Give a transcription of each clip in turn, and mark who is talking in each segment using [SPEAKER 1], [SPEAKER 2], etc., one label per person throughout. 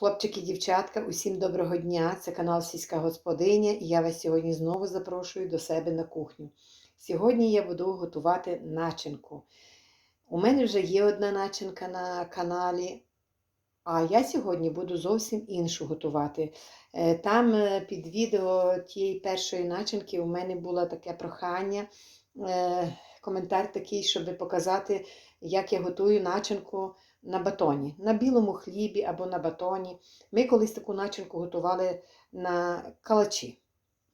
[SPEAKER 1] Хлопчики, дівчатка, усім доброго дня! Це канал Сільська Господиня і я вас сьогодні знову запрошую до себе на кухню. Сьогодні я буду готувати начинку. У мене вже є одна начинка на каналі, а я сьогодні буду зовсім іншу готувати. Е, Там е, під відео тієї першої начинки у мене було таке прохання, е, коментар такий, щоб показати, як я готую начинку на батоні, на білому хлібі або на батоні. Ми колись таку начинку готували на калачі.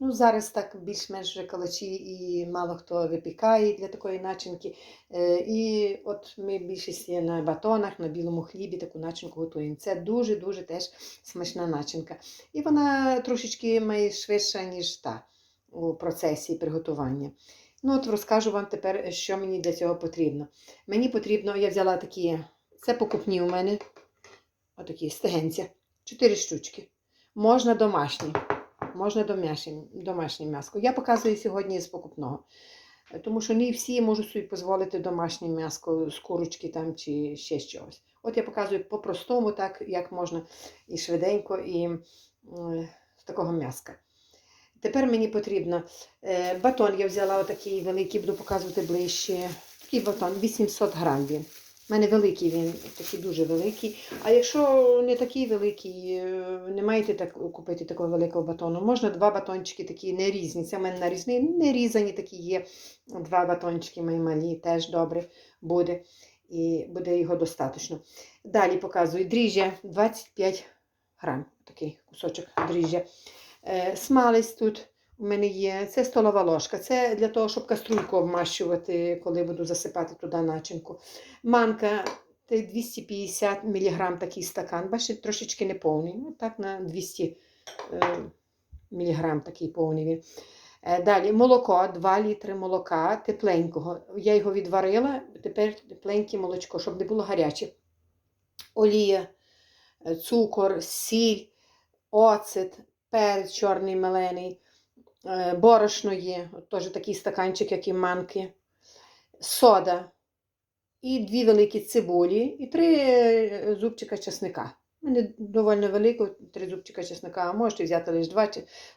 [SPEAKER 1] Ну, зараз так більш-менш вже калачі і мало хто випікає для такої начинки. Е, І от ми більшість є на батонах, на білому хлібі таку начинку готуємо. Це дуже-дуже теж смачна начинка. І вона трошечки має швидша, ніж та у процесі приготування. Ну, от розкажу вам тепер, що мені для цього потрібно. Мені потрібно, я взяла такі, це покупні у мене, отакі стегенця, 4 штучки. Можна домашні, можна домашнє, м'яско. Я показую сьогодні з покупного. Тому що не всі можуть собі дозволити домашнє м'яско з курочки там чи ще чогось. От я показую по-простому, так як можна і швиденько, і з такого м'яска. Тепер мені потрібно е, батон. Я взяла отакий великий, буду показувати ближче. Такий батон, 800 грам він. У мене великий він, такий дуже великий. А якщо не такий великий, е, не маєте так, купити такого великого батону, можна два батончики такі не різні. Це в мене нарізні, не різані такі є. Два батончики мої малі, теж добре буде. І буде його достатньо. Далі показую дріжджя 25 грам. Такий кусочок дріжджя. Е, Смалець тут у мене є. Це столова ложка. Це для того, щоб каструльку обмащувати, коли буду засипати туди начинку. Манка це 250 мг такий стакан. Бачите, трошечки не повний. Ну, так на 200 е, мг такий повний він. Е, Далі молоко, 2 літри молока тепленького. Я його відварила, тепер тепленьке молочко, щоб не було гаряче. Олія, е, цукор, сіль, оцет, перець чорний мелений, е, борошно є, теж такий стаканчик, як і манки, сода, і дві великі цибулі, і три е, зубчика чесника. У мене доволі велико, три зубчика чесника, а можете взяти лише два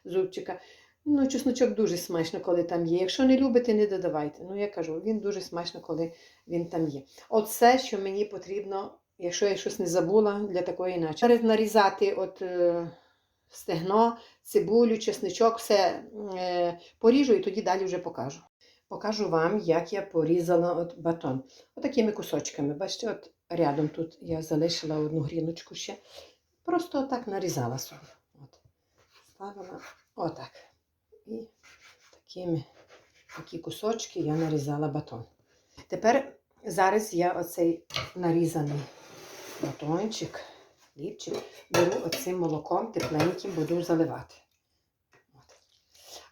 [SPEAKER 1] зубчика. Ну, чесночок дуже смачно, коли там є. Якщо не любите, не додавайте. Ну, я кажу, він дуже смачно, коли він там є. Оце, що мені потрібно, якщо я щось не забула для такої. Перед нарізати от, е, стегно, цибулю, чесничок, все е, поріжу і тоді далі вже покажу. Покажу вам, як я порізала от батон. Отакими кусочками. Бачите, от рядом тут я залишила одну гріночку ще. Просто отак нарізала собі. От. Ставила отак. І такими такі кусочки я нарізала батон. Тепер зараз я оцей нарізаний батончик, хлібчик, беру оцим молоком тепленьким, буду заливати. От.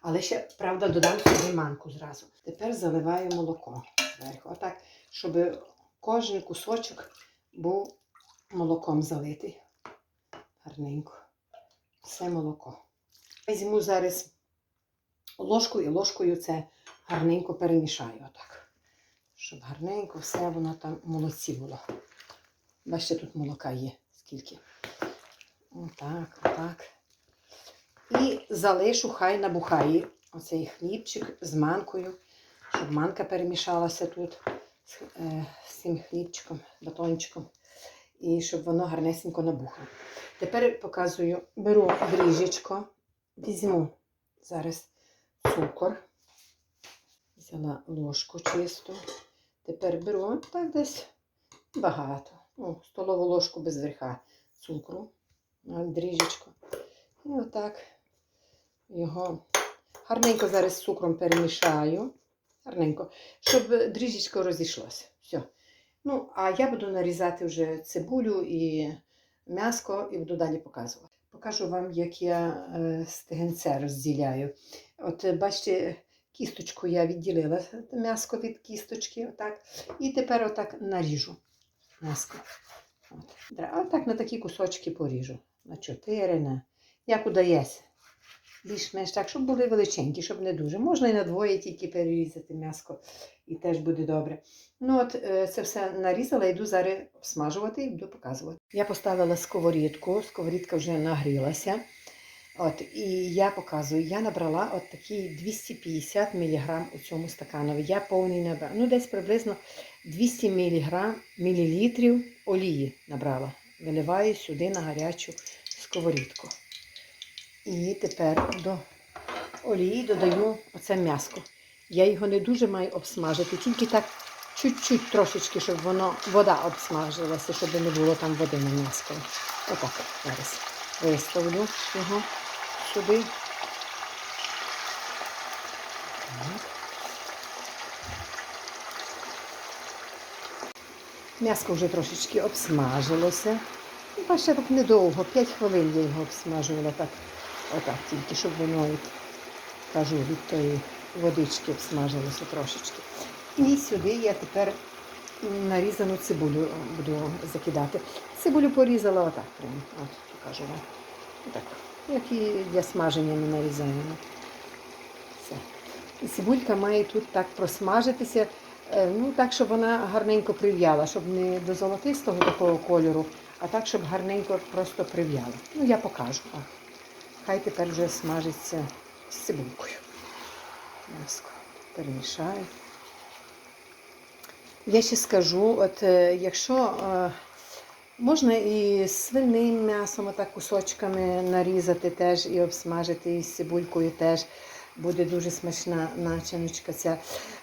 [SPEAKER 1] Але ще, правда, додам собі манку зразу. Тепер заливаю молоко зверху. Отак, щоб кожен кусочок був молоком залитий. Гарненько. Все молоко. Візьму зараз ложку і ложкою це гарненько перемішаю. Отак. Щоб гарненько все воно там молоці було. Бачите, тут молока є скільки. Отак, отак. І залишу, хай набухає оцей хлібчик з манкою, щоб манка перемішалася тут з, е, з цим хлібчиком, батончиком. І щоб воно гарнесенько набухло. Тепер показую, беру дріжечко, візьму зараз цукор. Взяла ложку чисту. Тепер беру так десь багато. Ну, столову ложку без верха цукру, дріжечко. І отак його гарненько зараз з цукром перемішаю. Гарненько, щоб дріжечко розійшлося. Все. Ну, а я буду нарізати вже цибулю і м'яско і буду далі показувати. Покажу вам, як я е, стегенце розділяю. От е, бачите, кісточку я відділила м'яско від кісточки. Отак. І тепер отак наріжу м'яско. От. Отак на такі кусочки поріжу. На чотири, на як удається. більш-менш так, щоб були величенькі, щоб не дуже. Можна і на двоє тільки перерізати м'яско, і теж буде добре. Ну от е, це все нарізала, йду зараз обсмажувати і буду показувати. Я поставила сковорідку, сковорідка вже нагрілася. От, і я показую, я набрала от такі 250 мг у цьому стаканові. Я повний набрала. Ну, десь приблизно 200 мг, мілілітрів олії набрала. Виливаю сюди на гарячу сковорідку. І тепер до олії додаю оце м'яско. Я його не дуже маю обсмажити, тільки так чуть-чуть трошечки, щоб воно вода обсмажилася, щоб не було там води на м'яско. Отак зараз виставлю його сюди. Так. М'яско вже трошечки обсмажилося. Ну, Бачите, так недовго, 5 хвилин я його обсмажувала так, отак тільки, щоб воно, кажу, від тої водички обсмажилося трошечки. І сюди я тепер нарізану цибулю буду закидати. Цибулю порізала отак прямо. От, покажу вам. Отак. Як і для смаження ми нарізаємо. Все. І цибулька має тут так просмажитися, ну так, щоб вона гарненько прив'яла, щоб не до золотистого такого кольору, а так, щоб гарненько просто прив'яла. Ну, я покажу. О. Хай тепер вже смажиться з цибулькою. Перемішаю. Я ще скажу, от е, якщо е, можна і свиним м'ясом, отак кусочками нарізати теж і обсмажити, і з цибулькою теж буде дуже смачна начиночка ця.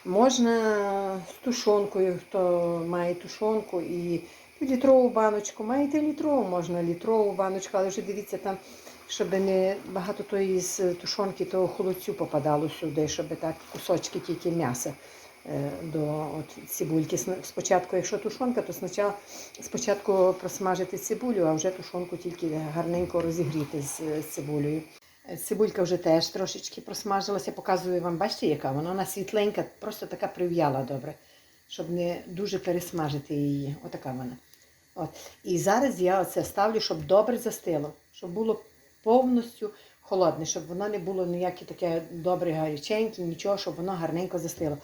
[SPEAKER 1] Можна з тушонкою, хто має тушонку і літрову баночку, маєте літрову, можна літрову баночку, але вже дивіться там, щоб не багато тої з тушонки, того холодцю попадало сюди, щоб так кусочки тільки м'яса е, до от, цибульки. Спочатку, якщо тушонка, то спочатку, спочатку просмажити цибулю, а вже тушонку тільки гарненько розігріти з цибулею. Цибулька вже теж трошечки просмажилася. Показую вам, бачите, яка вона? Вона світленька, просто така прив'яла добре, щоб не дуже пересмажити її. Отака вона. От. І зараз я оце ставлю, щоб добре застило, щоб було повністю холодне, щоб воно не було ніяке таке добре гаряченьке, нічого, щоб воно гарненько застило.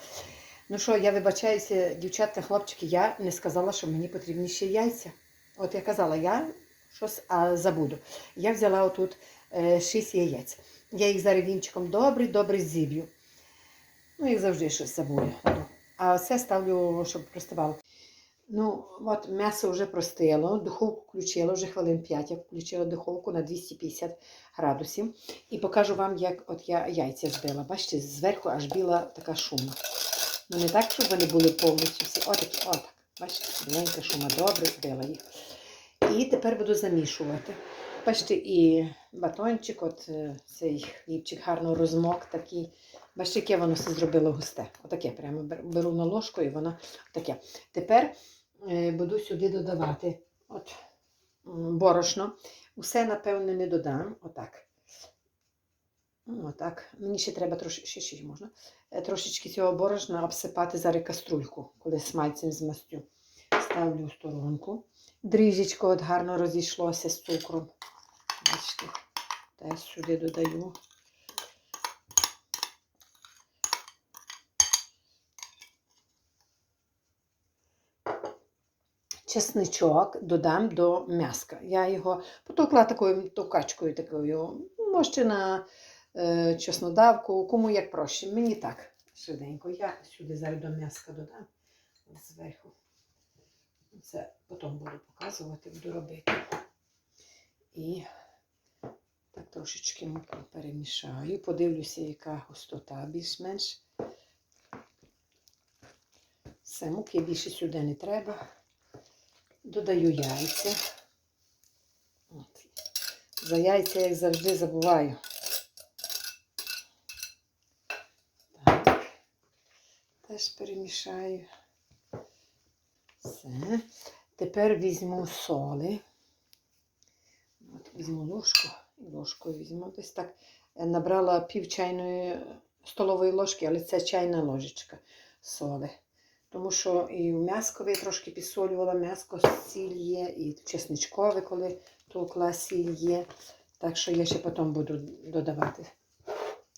[SPEAKER 1] Ну що, я вибачаюся, дівчатка, хлопчики, я не сказала, що мені потрібні ще яйця. От я казала, я щось а, забуду. Я взяла отут 6 яєць. Я їх зараз вінчиком добре, добре зіб'ю. Ну, як завжди щось забуду. А це ставлю, щоб простивало. Ну, от м'ясо вже простило, духовку включила, вже хвилин 5 я включила духовку на 250 градусів. І покажу вам, як от я яйця збила. Бачите, зверху аж біла така шума. Ну не так, щоб вони були повністю всі. Отак, отак. Бачите, біленька шума, добре збила їх. І тепер буду замішувати. Бачите, і батончик, от е, цей хлібчик гарно розмок такий. Бачите, яке воно все зробило густе. Отаке прямо беру на ложку і воно таке. Тепер е, буду сюди додавати от, борошно. Усе, напевне, не додам. Отак. Ну, Отак. Мені ще треба трошки, ще, ще можна. Е, Трошечки цього борошна обсипати зараз каструльку, коли смальцем змастю. Ставлю в сторонку. Дріжечко от гарно розійшлося з цукром. Бачите, теж сюди додаю. Чесничок додам до м'яска. Я його потовкла такою товкачкою такою. Можете на е, чеснодавку, кому як проще. Мені так швиденько. Я сюди зараз до м'яска додам зверху. Це потім буду показувати, буду робити. І так трошечки муку перемішаю. Подивлюся, яка густота більш-менш. Все, муки більше сюди не треба. Додаю яйця. От. За яйця, як завжди, забуваю. Так. Теж перемішаю. Все. Тепер візьму соли. От, візьму ложку і ложкою візьму. Десь так е, набрала пів чайної столової ложки, але це чайна ложечка соли. Тому що і в м'яскові трошки підсолювала м'яско, сіль є, і чесничкове, коли товкла сіль є. Так що я ще потім буду додавати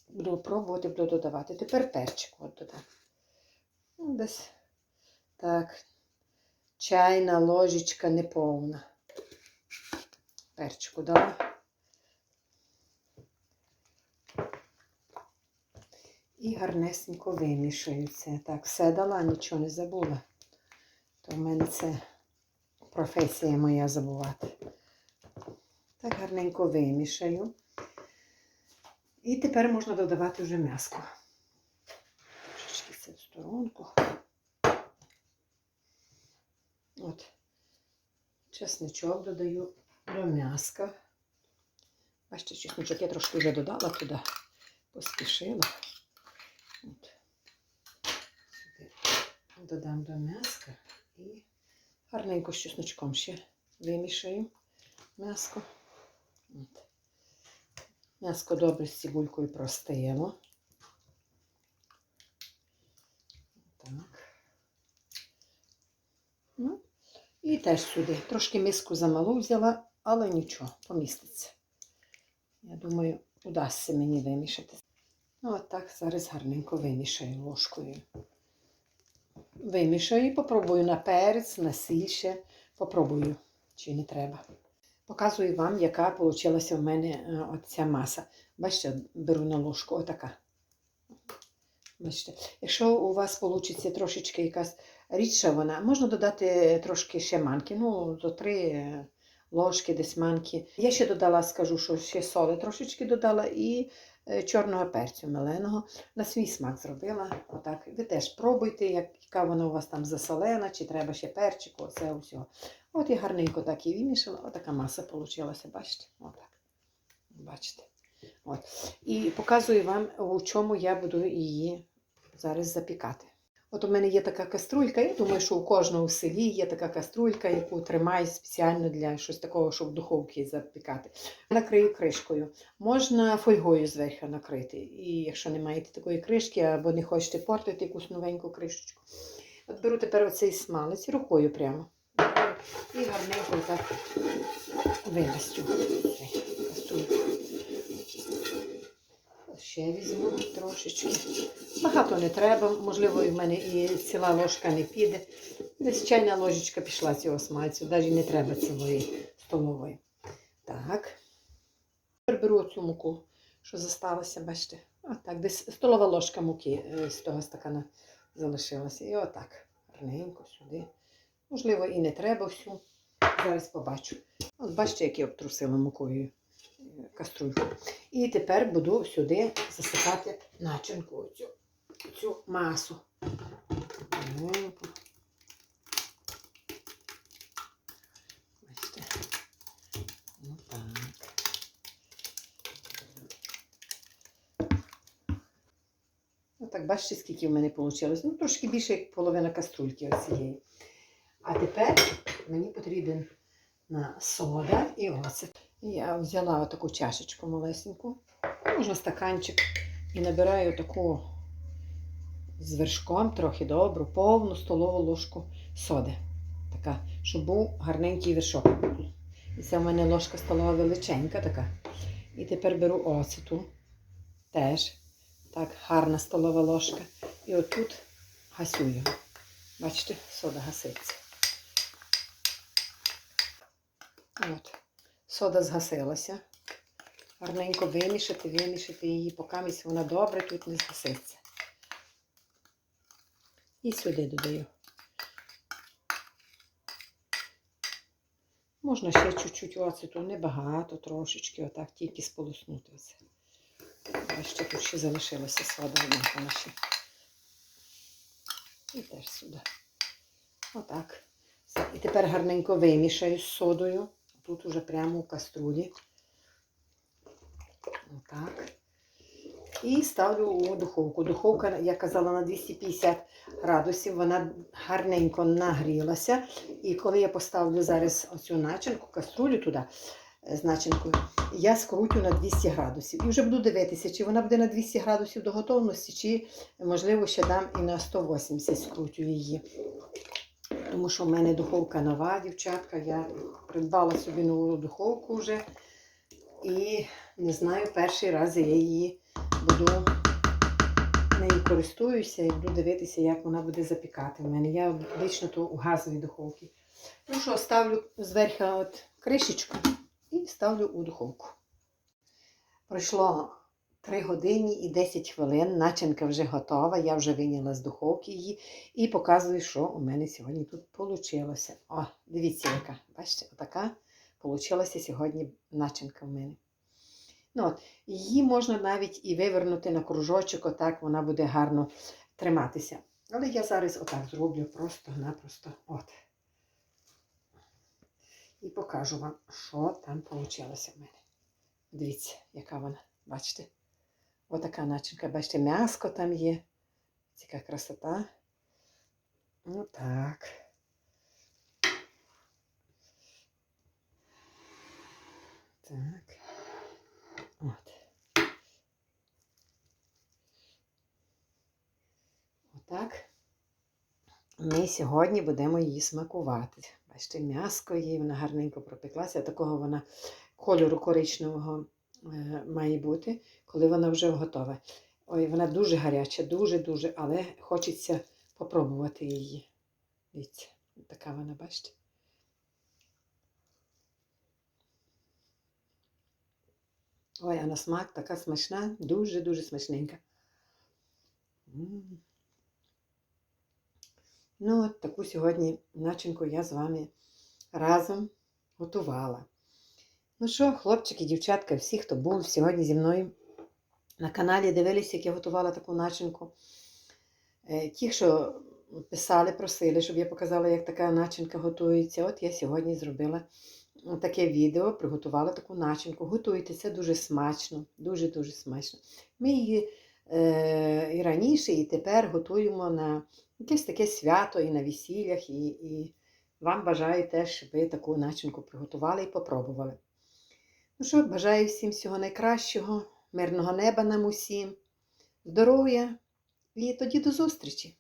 [SPEAKER 1] Буду пробувати, буду додавати. Тепер перчик от додам. Ну, десь так. Чайна ложечка неповна. Перчику дала. І гарнесенько вимішаю це. Так, все дала, нічого не забула. То в мене це професія моя забувати. Так гарненько вимішаю. І тепер можна додавати вже м'яско. Трошечки це в сторонку. От. Чесничок додаю до м'яска. Бачите, чесничок я трошки вже додала туди, поспішила. От. Сюди додам до м'яска і гарненько з чесночком ще вимішаю м'яско. М'яско добре з цибулькою простило. Так. Ну, і теж сюди. Трошки миску замалу взяла, але нічого, поміститься. Я думаю, удасться мені вимішати. Ну, от так зараз гарненько вимішаю ложкою. Вимішаю і попробую на перець, на сіль. Попробую, чи не треба. Показую вам, яка вийшла в мене е, оця маса. Бачите, беру на ложку отака. Бачите, якщо у вас вийде трошечки якась рідша вона, можна додати трошки ще манки, ну, до три ложки десь манки. Я ще додала, скажу, що ще соли трошечки додала і е, чорного перцю меленого. На свій смак зробила. Отак. Ви теж пробуйте, яка вона у вас там засолена, чи треба ще перчику, оце усього. От і гарненько так і вимішала. Отака маса вийшла, бачите? Отак. Бачите. От. І показую вам, у чому я буду її зараз запікати. От у мене є така каструлька, я думаю, що у кожного в селі є така каструлька, яку тримаю спеціально для щось такого, щоб в духовці запікати. Накрию кришкою. Можна фольгою зверху накрити. І якщо не маєте такої кришки, або не хочете портити якусь новеньку кришечку. От беру тепер оцей смалець рукою прямо. І гарненько так вимістю каструльку. Ще візьму трошечки. Багато не треба, можливо, в мене і ціла ложка не піде. Десь чайна ложечка пішла цього смальцю, навіть не треба цілої столової. Так. Тепер беру цю муку, що зосталося, бачите. Отак, десь столова ложка муки е, з того стакана залишилася. І отак. Гарненько сюди. Можливо, і не треба всю. Зараз побачу. От бачите, як я обтрусила мукою каструльку. І тепер буду сюди засипати начинку, цю, цю масу. Бачите. Отак. Отак, бачите, скільки в мене вийшло. Ну, трошки більше, як половина каструльки оцієї. А тепер мені потрібен на сода і оцет. Я взяла таку чашечку малесеньку, можна стаканчик, і набираю таку з вершком, трохи добру, повну столову ложку соди. Така, щоб був гарненький вершок. І це в мене ложка столова величенька така. І тепер беру оцету. Теж так, гарна столова ложка. І отут гасюю. Бачите, сода гаситься. От. Сода згасилася. Гарненько вимішати, вимішати її, поки вона добре тут не згаситься. І сюди додаю. Можна ще чуть-чуть оцету, небагато, трошечки, отак, тільки сполоснути оце. Бачите, тут ще залишилося сода, вона ще. І теж сюди. Отак. І тепер гарненько вимішаю з содою. Тут уже прямо у каструлі. Отак. І ставлю у духовку. Духовка, я казала, на 250 градусів. Вона гарненько нагрілася. І коли я поставлю зараз оцю начинку, каструлю туди е, з начинкою, я скрутю на 200 градусів. І вже буду дивитися, чи вона буде на 200 градусів до готовності, чи, можливо, ще дам і на 180 скрутю її. Тому що в мене духовка нова, дівчатка. Я придбала собі нову духовку вже. І не знаю, перший раз я її буду нею користуюся і буду дивитися, як вона буде запікати в мене. Я вічно то у газовій духовці. Ну що, ставлю зверху от кришечку і ставлю у духовку. Пройшло 3 години і 10 хвилин. Начинка вже готова. Я вже вийняла з духовки її і показую, що у мене сьогодні тут вийшло. О, дивіться, яка. Бачите, отака вийшла сьогодні начинка в мене. Ну, от, її можна навіть і вивернути на кружочок, отак вона буде гарно триматися. Але я зараз отак зроблю просто-напросто. От. І покажу вам, що там вийшло в мене. Дивіться, яка вона, бачите? Отака начинка, бачите, м'яско там є. Яка красота. Ну так. Так. От. Отак. Ми сьогодні будемо її смакувати. Бачите, м'яско її, вона гарненько пропеклася. Такого вона кольору коричневого має бути, коли вона вже готова. Ой, вона дуже гаряча, дуже-дуже, але хочеться попробувати її. Дивіться, така вона, бачите. Ой, а на смак така смачна, дуже-дуже смачненька. Ну, от таку сьогодні начинку я з вами разом готувала. Ну що, хлопчики, дівчатка, всі, хто був сьогодні зі мною на каналі, дивилися, як я готувала таку начинку. Е, Ті, що писали, просили, щоб я показала, як така начинка готується. От я сьогодні зробила таке відео, приготувала таку начинку. Готуйте, це дуже смачно, дуже-дуже смачно. Ми її е, і раніше, і тепер готуємо на якесь таке свято і на весіллях, і, і вам бажаю теж, щоб ви таку начинку приготували і попробували. Ну що, бажаю всім всього найкращого, мирного неба нам усім, здоров'я і тоді до зустрічі!